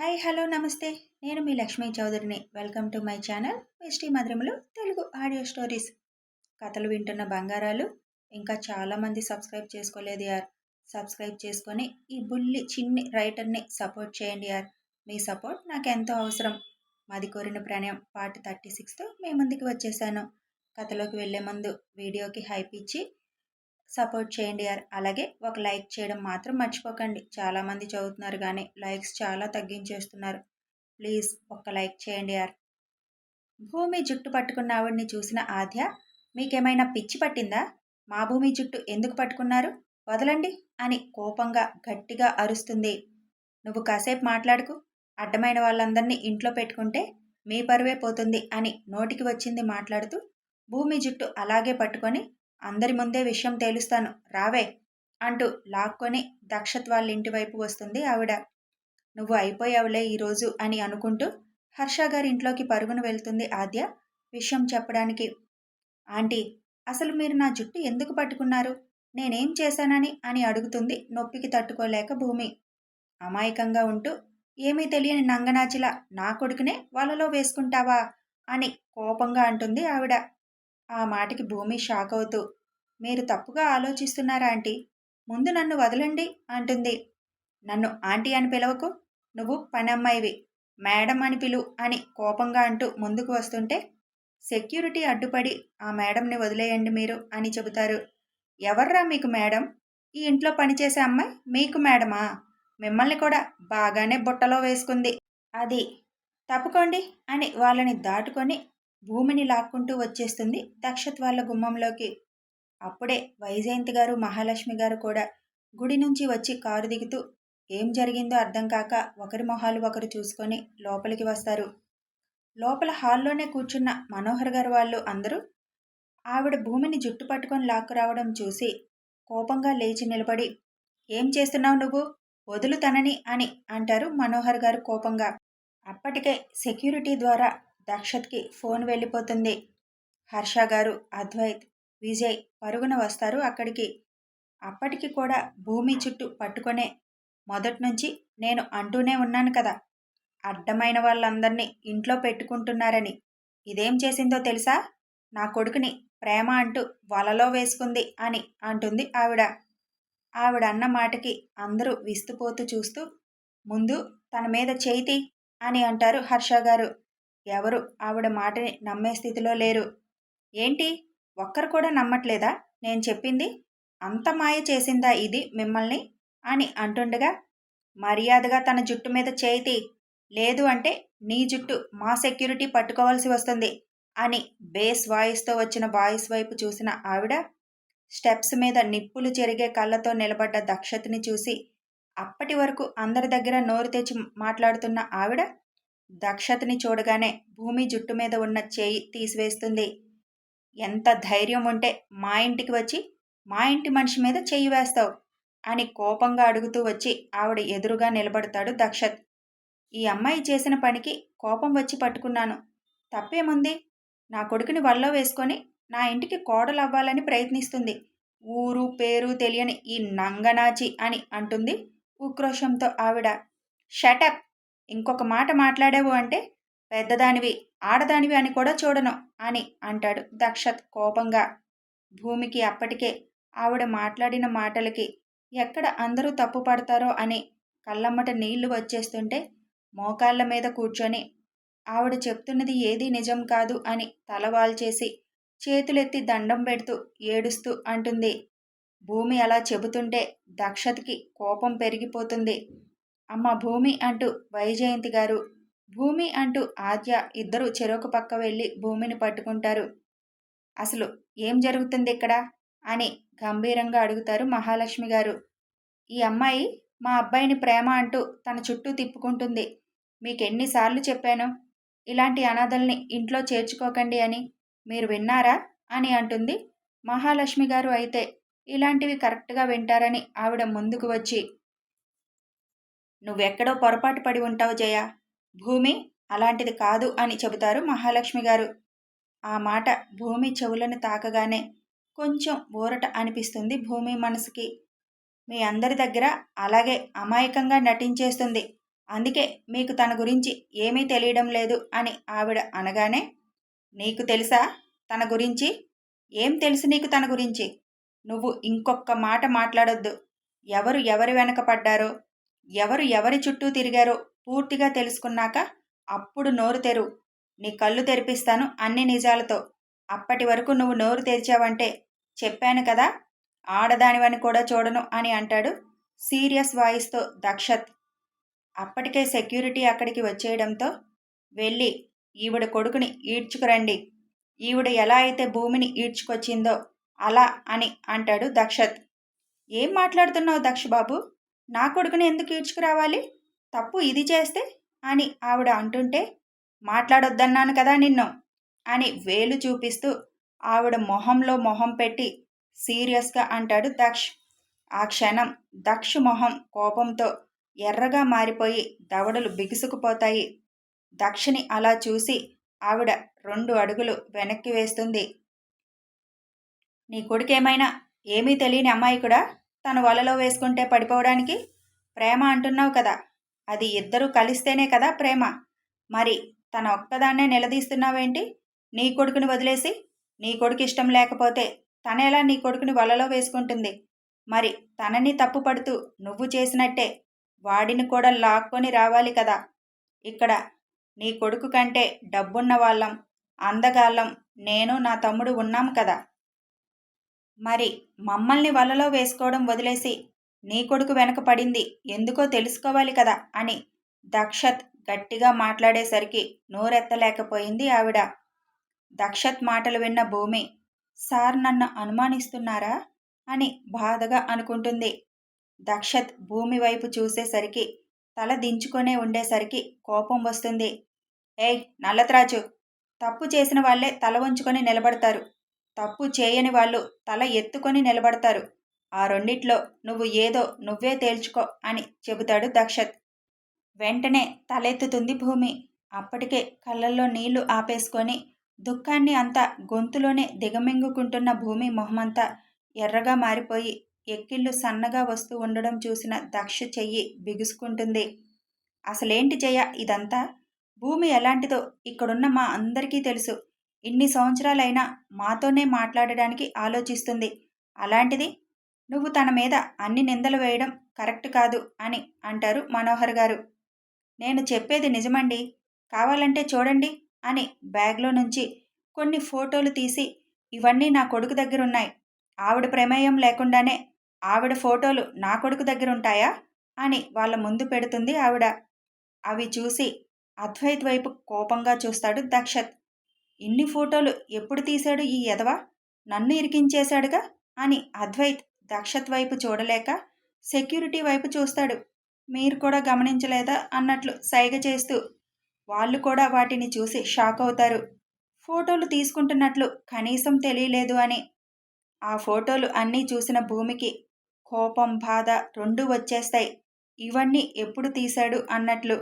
Hi hello నమస్తే. నేను మీ Lakshmi చౌదరిని. Welcome to my channel misty మధురములు Telugu audio stories. కథలు వింటున్న బంగారాలు ఇంకా చాలామంది సబ్స్క్రైబ్ చేసుకోలేదు యార్. సబ్స్క్రైబ్ చేసుకొని ఈ బుల్లి చిన్ని రైటర్ని సపోర్ట్ చేయండి యార్. మీ సపోర్ట్ నాకు ఎంతో అవసరం. మాది కోరిన ప్రణయం పార్ట్ థర్టీ సిక్స్తో మీ ముందుకు వచ్చేసాను. కథలోకి వెళ్ళే ముందు వీడియోకి హైప్ ఇచ్చి సపోర్ట్ చేయండి యార్ అలాగే ఒక లైక్ చేయడం మాత్రం మర్చిపోకండి. చాలామంది చదువుతున్నారు కానీ లైక్స్ చాలా తగ్గించేస్తున్నారు. ప్లీజ్ ఒక్క లైక్ చేయండి యార్ భూమి జుట్టు పట్టుకున్న ఆవిడ్ని చూసిన ఆద్య మీకేమైనా పిచ్చి పట్టిందా? మా భూమి జుట్టు ఎందుకు పట్టుకున్నారు? వదలండి అని కోపంగా గట్టిగా అరుస్తుంది. నువ్వు కాసేపు మాట్లాడుకు. అడ్డమైన వాళ్ళందరినీ ఇంట్లో పెట్టుకుంటే మీ పరువే పోతుంది అని నోటికి వచ్చింది మాట్లాడుతూ భూమి జుట్టు అలాగే పట్టుకొని అందరి ముందే విషయం తేలుస్తాను. రావే! అంటూ లాక్కొని దక్షత్ వాళ్ళ ఇంటి వైపు వస్తుంది ఆవిడ. నువ్వు అయిపోయావులే ఈరోజు అని అనుకుంటూ హర్ష గారి ఇంట్లోకి పరుగును వెళ్తుంది ఆద్య విషయం చెప్పడానికి. ఆంటీ అసలు మీరు నా జుట్టు ఎందుకు పట్టుకున్నారు? నేనేం చేశానని అని అడుగుతుంది నొప్పికి తట్టుకోలేక భూమి. అమాయకంగా ఉంటూ ఏమీ తెలియని నంగనాచిలా నా కొడుకునే వాళ్ళలో వేసుకుంటావా? అని కోపంగా అంటుంది ఆవిడ. ఆ మాటకి భూమి షాక్ అవుతూ మీరు తప్పుగా ఆలోచిస్తున్నారా ఆంటీ? ముందు నన్ను వదలండి అంటుంది. నన్ను ఆంటీ అని పిలవకు నువ్వు పనమ్మాయివి మేడం అని పిలు అని కోపంగా అంటూ ముందుకు వస్తుంటే సెక్యూరిటీ అడ్డుపడి ఆ మేడంని వదిలేయండి మీరు అని చెబుతారు. ఎవర్రా మీకు మేడం? ఈ ఇంట్లో పనిచేసే అమ్మాయి మీకు మేడమా? మిమ్మల్ని కూడా బాగానే బుట్టలో వేసుకుంది. అది తప్పుకోండి అని వాళ్ళని దాటుకొని భూమిని లాక్కుంటూ వచ్చేస్తుంది దక్షత్ వాళ్ళ గుమ్మంలోకి. అప్పుడే వైజయంతి గారు మహాలక్ష్మి గారు కూడా గుడి నుంచి వచ్చి కారు దిగుతూ ఏం జరిగిందో అర్థం కాక ఒకరి మొహాలు ఒకరు చూసుకొని లోపలికి వస్తారు. లోపల హాల్లోనే కూర్చున్న మనోహర్ గారు వాళ్ళు అందరూ ఆవిడ భూమిని జుట్టు పట్టుకొని లాక్కు రావడం చూసి కోపంగా లేచి నిలబడి ఏం చేస్తున్నావు నువ్వు? వదులు తనని అని అంటారు మనోహర్ గారు కోపంగా. అప్పటికే సెక్యూరిటీ ద్వారా దక్షత్కి ఫోన్ వెళ్ళిపోతుంది. హర్ష గారు అద్వైత్ విజయ్ పరుగున వస్తారు అక్కడికి. అప్పటికి కూడా భూమి చుట్టూ పట్టుకొనే మొదట్నుంచి నేను అంటూనే ఉన్నాను కదా. అడ్డమైన వాళ్ళందరినీ ఇంట్లో పెట్టుకుంటున్నారని. ఇదేం చేసిందో తెలుసా? నా కొడుకుని ప్రేమ అంటూ వలలో వేసుకుంది అని అంటుంది ఆవిడ. ఆవిడ అన్న మాటకి అందరూ విస్తుపోతూ చూస్తూ ముందు తన మీద చేయితి అని అంటారు హర్ష గారు. ఎవరు ఆవిడ మాటని నమ్మే స్థితిలో లేరు. ఏంటి? ఒక్కరు కూడా నమ్మట్లేదా? నేను చెప్పింది అంత మాయ చేసిందా ఇది మిమ్మల్ని? అని అంటుండగా మర్యాదగా తన జుట్టు మీద చేయితి లేదు అంటే నీ జుట్టు మా సెక్యూరిటీ పట్టుకోవాల్సి వస్తుంది అని బేస్ వాయిస్తో వచ్చిన వాయిస్ వైపు చూసిన ఆవిడ స్టెప్స్ మీద నిప్పులు చెరిగే కళ్ళతో నిలబడ్డ దక్షతని చూసి అప్పటి వరకు అందరి దగ్గర నోరు తెచ్చి మాట్లాడుతున్న ఆవిడ దక్షతని చూడగానే భూమి జుట్టు మీద ఉన్న చేయి తీసివేస్తుంది. ఎంత ధైర్యం ఉంటే మా ఇంటికి వచ్చి మా ఇంటి మనిషి మీద చెయ్యి వేస్తావు? అని కోపంగా అడుగుతూ వచ్చి ఆవిడ ఎదురుగా నిలబడతాడు దక్షత్. ఈ అమ్మాయి చేసిన పనికి కోపం వచ్చి పట్టుకున్నాను. తప్పేముంది? నా కొడుకుని వల్లో వేసుకొని నా ఇంటికి కోడలు అవ్వాలని ప్రయత్నిస్తుంది. ఊరు పేరు తెలియని ఈ నంగనాచి అని అంటుంది ఉక్రోషంతో ఆవిడ. షటప్! ఇంకొక మాట మాట్లాడావు అంటే పెద్దదానివి ఆడదానివి అని కూడా చూడను అని అంటాడు దక్షత్ కోపంగా. భూమికి అప్పటికే ఆవిడ మాట్లాడిన మాటలకి ఎక్కడ అందరూ తప్పు పడతారో అని కళ్ళమ్మట నీళ్ళు వచ్చేస్తుంటే మోకాళ్ళ మీద కూర్చొని ఆవిడ చెప్తున్నది ఏదీ నిజం కాదు అని తలవాల్చేసి చేతులెత్తి దండం పెడుతూ ఏడుస్తూ అంటుంది. భూమి అలా చెబుతుంటే దక్షతకి కోపం పెరిగిపోతుంది. అమ్మ భూమి అంటూ వైజయంతి గారు భూమి అంటూ ఆద్య ఇద్దరు చెరొక పక్క వెళ్ళి భూమిని పట్టుకుంటారు. అసలు ఏం జరుగుతుంది ఇక్కడ? అని గంభీరంగా అడుగుతారు మహాలక్ష్మి గారు. ఈ అమ్మాయి మా అబ్బాయిని ప్రేమ అంటూ తన చుట్టూ తిప్పుకుంటుంది. మీకు ఎన్నిసార్లు చెప్పాను ఇలాంటి అనాథల్ని ఇంట్లో చేర్చుకోకండి అని. మీరు విన్నారా? అని అంటుంది మహాలక్ష్మి గారు అయితే ఇలాంటివి కరెక్ట్గా వింటారని ఆవిడ ముందుకు వచ్చి నువ్వెక్కడో పొరపాటు పడి ఉంటావు జయ? భూమి అలాంటిది కాదు అని చెబుతారు మహాలక్ష్మి గారు. ఆ మాట భూమి చెవులను తాకగానే కొంచెం ఊరట అనిపిస్తుంది భూమి మనసుకి. మీ అందరి దగ్గర అలాగే అమాయకంగా నటించేస్తుంది. అందుకే మీకు తన గురించి ఏమీ తెలియడం లేదు అని ఆవిడ అనగానే నీకు తెలుసా తన గురించి? ఏం తెలుసు నీకు తన గురించి? నువ్వు ఇంకొక మాట మాట్లాడొద్దు. ఎవరు ఎవరి వెనక పడ్డారో? ఎవరు ఎవరి చుట్టూ తిరిగారో? పూర్తిగా తెలుసుకున్నాక అప్పుడు నోరు తెరు. నీ కళ్ళు తెరిపిస్తాను అన్ని నిజాలతో. అప్పటి వరకు నువ్వు నోరు తెరిచావంటే చెప్పాను కదా ఆడదానివని కూడా చూడను అని అంటాడు సీరియస్ వాయిస్తో దక్షత్. అప్పటికే సెక్యూరిటీ అక్కడికి వచ్చేయడంతో వెళ్ళి ఈవిడ కొడుకుని ఈడ్చుకురండి. ఈవిడ ఎలా అయితే భూమిని ఈడ్చుకొచ్చిందో అలా అని అంటాడు దక్షత్. ఏం మాట్లాడుతున్నావు దక్ష బాబు నా కొడుకుని ఎందుకు ఈడ్చుకురావాలి? తప్పు ఇది చేస్తే అని ఆవిడ అంటుంటే మాట్లాడొద్దన్నాను కదా నిన్ను అని వేలు చూపిస్తూ ఆవిడ మొహంలో మొహం పెట్టి సీరియస్గా అంటాడు దక్ష్. ఆ క్షణం దక్ష్ మొహం కోపంతో ఎర్రగా మారిపోయి దవడలు బిగుసుకుపోతాయి. దక్షిని అలా చూసి ఆవిడ రెండు అడుగులు వెనక్కి వేస్తుంది. నీ కొడుకేమైనా ఏమీ తెలియని అమ్మాయి కూడా తను వలలో వేసుకుంటే పడిపోవడానికి? ప్రేమ అంటున్నావు కదా! అది ఇద్దరూ కలిస్తేనే కదా ప్రేమ. మరి తన ఒక్కదాన్నే నిలదీస్తున్నావేంటి? నీ కొడుకుని వదిలేసి నీ కొడుకు ఇష్టం లేకపోతే తనేలా నీ కొడుకుని వలలో వేసుకుంటుంది? మరి తనని తప్పుపడుతూ నువ్వు చేసినట్టే వాడిని కూడా లాక్కొని రావాలి కదా. ఇక్కడ నీ కొడుకు కంటే డబ్బున్న వాళ్ళం అందగాళ్ళం నేను నా తమ్ముడు ఉన్నాం కదా. మరి మమ్మల్ని వలలో వేసుకోవడం వదిలేసి నీ కొడుకు వెనక పడింది. ఎందుకో తెలుసుకోవాలి కదా అని దక్షత్ గట్టిగా మాట్లాడేసరికి నోరెత్తలేకపోయింది ఆవిడ. దక్షత్ మాటలు విన్న భూమి సార్ నన్ను అనుమానిస్తున్నారా? అని బాధగా అనుకుంటుంది. దక్షత్ భూమి వైపు చూసేసరికి తల దించుకొనే ఉండేసరికి కోపం వస్తుంది. ఏయ్ నల్లత్రాజు! తప్పు చేసిన వాళ్ళే తల వంచుకొని నిలబడతారు. తప్పు చేయని వాళ్ళు తల ఎత్తుకొని నిలబడతారు. ఆ రెండిట్లో నువ్వు ఏదో నువ్వే తేల్చుకో అని చెబుతాడు దక్షత్. వెంటనే తలెత్తుతుంది భూమి. అప్పటికే కళ్ళల్లో నీళ్ళు ఆపేసుకొని దుఃఖాన్ని అంతా గొంతులోనే దిగమింగుకుంటున్న భూమి మొహమంతా ఎర్రగా మారిపోయి ఎక్కిళ్ళు సన్నగా వస్తూ ఉండడం చూసిన దక్ష చెయ్యి బిగుసుకుంటుంది. అసలేంటి జయ ఇదంతా? భూమి ఎలాంటిదో ఇక్కడున్న మా అందరికీ తెలుసు. ఇన్ని సంవత్సరాలైనా మాతోనే మాట్లాడడానికి ఆలోచిస్తుంది. అలాంటిది నువ్వు తన మీద అన్ని నిందలు వేయడం కరెక్ట్ కాదు అని అంటారు మనోహర్ గారు. నేను చెప్పేది నిజమండి. కావాలంటే చూడండి అని బ్యాగ్లో నుంచి కొన్ని ఫోటోలు తీసి ఇవన్నీ నా కొడుకు దగ్గర ఉన్నాయి ఆవిడ ప్రమేయం లేకుండానే ఆవిడ ఫోటోలు నా కొడుకు దగ్గర ఉంటాయా అని వాళ్ళ ముందు పెడుతుంది ఆవిడ. అవి చూసి అద్వైత్ వైపు కోపంగా చూస్తాడు దక్షత్. ఇన్ని ఫోటోలు ఎప్పుడు తీశాడు ఈ ఎదవా నన్ను ఇరికించేశాడుగా? అని అద్వైత్ దక్షత్ వైపు చూడలేక సెక్యూరిటీ వైపు చూస్తాడు. మీరు కూడా గమనించలేదా అన్నట్లు సైగ చేస్తూ. వాళ్ళు కూడా వాటిని చూసి షాక్ అవుతారు. ఫోటోలు తీసుకుంటున్నట్లు కనీసం తెలియలేదు అని. ఆ ఫోటోలు అన్నీ చూసిన భూమికి కోపం బాధ రెండు వచ్చేస్తాయి. ఇవన్నీ ఎప్పుడు తీశాడు అన్నట్లు.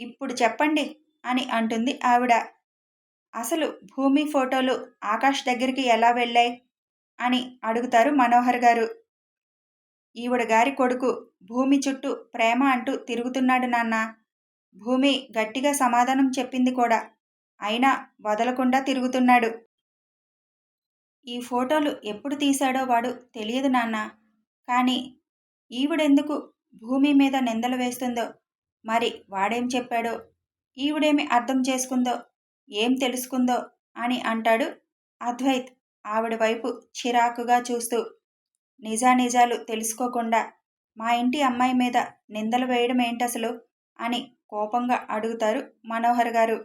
ఇప్పుడు చెప్పండి అని అంటుంది ఆవిడ. అసలు భూమి ఫోటోలు ఆకాష్ దగ్గరికి ఎలా వెళ్ళాయి? అని అడుగుతారు మనోహర్ గారు. ఈవిడ గారి కొడుకు భూమి చుట్టూ ప్రేమ అంటూ తిరుగుతున్నాడు నాన్న. భూమి గట్టిగా సమాధానం చెప్పింది కూడా. అయినా వదలకుండా తిరుగుతున్నాడు. ఈ ఫోటోలు ఎప్పుడు తీశాడో వాడు తెలియదు నాన్న. కానీ ఈవిడెందుకు భూమి మీద నిందలు వేస్తుందో? మరి వాడేం చెప్పాడో? ఈవిడేమి అర్థం చేసుకుందో? ఏం తెలుసుకుందో? అని అంటాడు అద్వైత్. ఆవిడ వైపు చిరాకుగా చూస్తూ నిజానిజాలు తెలుసుకోకుండా మా ఇంటి అమ్మాయి మీద నిందలు వేయడం ఏంటసలు? అని కోపంగా అడుగుతారు మనోహర్ గారు.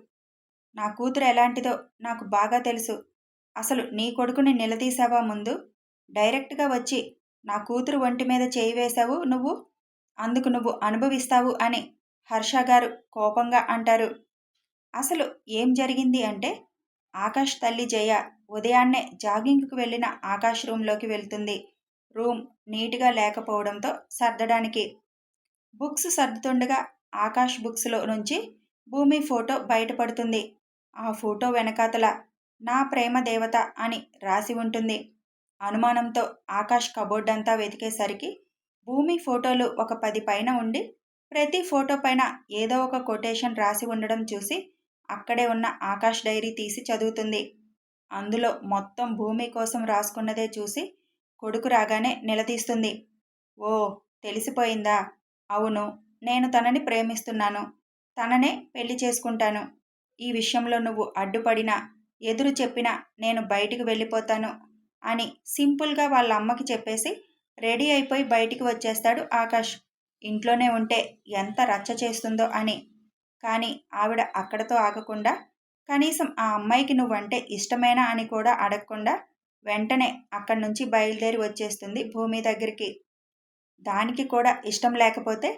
నా కూతురు ఎలాంటిదో నాకు బాగా తెలుసు. అసలు నీ కొడుకుని నిలదీసావా ముందు? డైరెక్ట్గా వచ్చి నా కూతురు ఒంటి మీద చేయి వేశావు నువ్వు? అందుకు నువ్వు అనుభవిస్తావు అని హర్ష గారు కోపంగా అంటారు. అసలు ఏం జరిగింది అంటే ఆకాష్ తల్లి జయ ఉదయాన్నే జాగింగ్కి వెళ్ళిన ఆకాష్ రూమ్లోకి వెళ్తుంది. రూమ్ నీట్గా లేకపోవడంతో సర్దడానికి. బుక్స్ సర్దుతుండగా ఆకాష్ బుక్స్లో నుంచి భూమి ఫోటో బయటపడుతుంది. ఆ ఫోటో వెనకాతల నా ప్రేమ దేవత అని రాసి ఉంటుంది. అనుమానంతో ఆకాష్ కబోర్డ్ అంతా వెతికేసరికి భూమి ఫోటోలు ఒక పది పైన ఉండి ప్రతి ఫోటో పైన ఏదో ఒక కొటేషన్ రాసి ఉండడం చూసి అక్కడే ఉన్న ఆకాష్ డైరీ తీసి చదువుతుంది. అందులో మొత్తం భూమి కోసం రాసుకున్నదే చూసి కొడుకు రాగానే నిలదీస్తుంది. ఓ తెలిసిపోయిందా? అవును నేను తనని ప్రేమిస్తున్నాను. తననే పెళ్ళి చేసుకుంటాను. ఈ విషయంలో నువ్వు అడ్డుపడినా ఎదురు చెప్పినా నేను బయటికి వెళ్ళిపోతాను అని సింపుల్గా వాళ్ళ అమ్మకి చెప్పేసి రెడీ అయిపోయి బయటికి వచ్చేస్తాడు ఆకాష్. ఇంట్లోనే ఉంటే ఎంత రచ్చ చేస్తుందో అని కానీ ఆవిడ అక్కడతో ఆగకుండా కనీసం ఆ అమ్మాయికి నువ్వంటే ఇష్టమేనా? అని కూడా అడగకుండా వెంటనే అక్కడి నుంచి బయలుదేరి వచ్చేస్తుంది భూమి దగ్గరికి. దానికి కూడా ఇష్టం లేకపోతే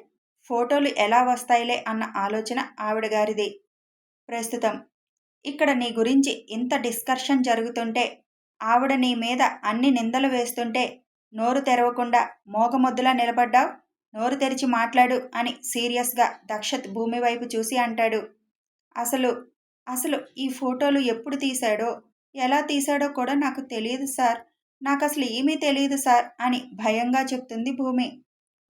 ఫోటోలు ఎలా వస్తాయిలే అన్న ఆలోచన ఆవిడ గారిది. ప్రస్తుతం ఇక్కడ నీ గురించి ఇంత డిస్కర్షన్ జరుగుతుంటే ఆవిడ నీ మీద అన్ని నిందలు వేస్తుంటే నోరు తెరవకుండా మోగమొద్దులా నిలబడ్డావు? నోరు తెరిచి మాట్లాడు అని సీరియస్గా దక్షత్ భూమి వైపు చూసి అంటాడు. అసలు అసలు ఈ ఫోటోలు ఎప్పుడు తీశాడో ఎలా తీశాడో కూడా నాకు తెలియదు సార్. నాకు అసలు ఏమీ తెలియదు సార్ అని భయంగా చెప్తుంది భూమి.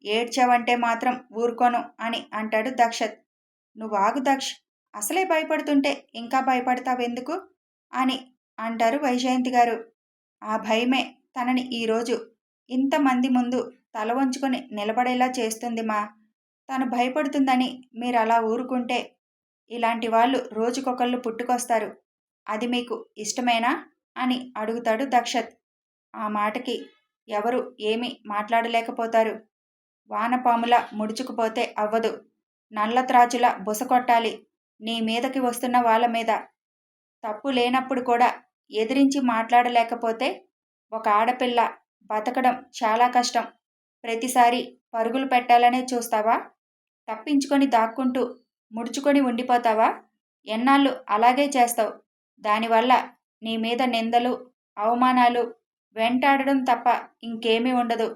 ఏడ్చావంటే మాత్రం ఊరుకోను అని అంటాడు దక్షత్. నువ్వు ఆగు దక్ష్ అసలే భయపడుతుంటే ఇంకా భయపడతావెందుకు? అని అంటారు వైజయంతి గారు. ఆ భయమే తనని ఈరోజు ఇంతమంది ముందు తల వంచుకొని నిలబడేలా చేస్తుంది మా. తను భయపడుతుందని మీరు అలా ఊరుకుంటే ఇలాంటి వాళ్ళు రోజుకొకళ్ళు పుట్టుకొస్తారు. అది మీకు ఇష్టమేనా? అని అడుగుతాడు దక్షత్. ఆ మాటకి ఎవరు ఏమీ మాట్లాడలేకపోతారు. వానపాముల ముడుచుకుపోతే అవ్వదు. నల్ల త్రాచుల బుస కొట్టాలి నీ మీదకి వస్తున్న వాళ్ళ మీద. తప్పు లేనప్పుడు కూడా ఎదిరించి మాట్లాడలేకపోతే ఒక ఆడపిల్ల బతకడం చాలా కష్టం. ప్రతిసారి పరుగులు పెట్టాలనే చూస్తావా? తప్పించుకొని దాక్కుంటూ ముడుచుకొని ఉండిపోతావా? ఎన్నాళ్ళు అలాగే చేస్తావు. దానివల్ల నీ మీద నిందలు అవమానాలు వెంటాడడం తప్ప ఇంకేమీ ఉండదు.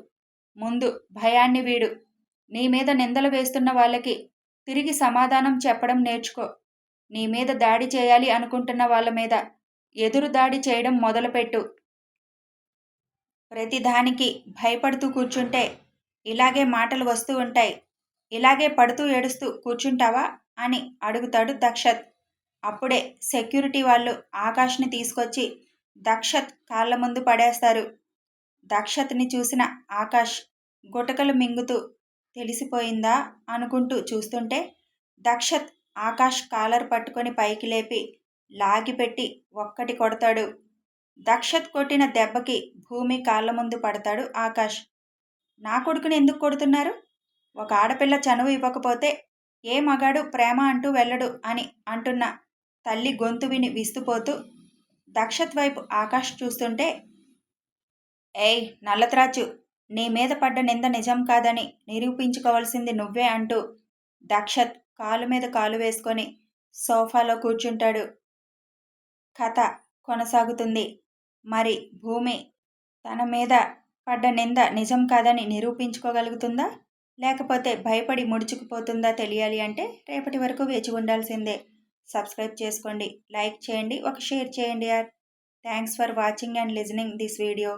ముందు భయాన్ని వీడు. నీ మీద నిందలు వేస్తున్న వాళ్ళకి తిరిగి సమాధానం చెప్పడం నేర్చుకో. నీ మీద దాడి చేయాలి అనుకుంటున్న వాళ్ళ మీద ఎదురు దాడి చేయడం మొదలుపెట్టు. ప్రతిదానికి భయపడుతూ కూర్చుంటే ఇలాగే మాటలు వస్తూ ఉంటాయి. ఇలాగే పడుతూ ఏడుస్తూ కూర్చుంటావా? అని అడుగుతాడు దక్షత్. అప్పుడే సెక్యూరిటీ వాళ్ళు ఆకాష్ని తీసుకొచ్చి దక్షత్ కాళ్ళ ముందు పడేస్తారు. దక్షత్ని చూసిన ఆకాష్ గుటకలు మింగుతూ తెలిసిపోయిందా అనుకుంటూ చూస్తుంటే దక్షత్ ఆకాష్ కాలర్ పట్టుకొని పైకి లేపి లాగిపెట్టి ఒక్కటి కొడతాడు. దక్షత్ కొట్టిన దెబ్బకి భూమి కాళ్ళ ముందు పడతాడు ఆకాష్. నా కొడుకుని ఎందుకు కొడుతున్నారు? ఒక ఆడపిల్ల చనువు ఇవ్వకపోతే ఏ మగాడు ప్రేమ అంటూ వెళ్ళడు అని అంటున్న తల్లి గొంతు విని విస్తుపోతూ దక్షత్ వైపు ఆకాష్ చూస్తుంటే ఏయ్ నల్లత్రాచు నీ మీద పడ్డ నింద నిజం కాదని నిరూపించుకోవాల్సింది నువ్వే అంటూ దక్షత్ కాలు మీద కాలు వేసుకొని సోఫాలో కూర్చుంటాడు. కథ కొనసాగుతుంది. మరి భూమి తన మీద పడ్డ నింద నిజం కాదని నిరూపించుకోగలుగుతుందా? లేకపోతే భయపడి ముడుచుకుపోతుందా తెలియాలి అంటే రేపటి వరకు వేచి ఉండాల్సిందే. సబ్స్క్రైబ్ చేసుకోండి లైక్ చేయండి ఒక షేర్ చేయండి యార్. Thanks for watching and listening this video.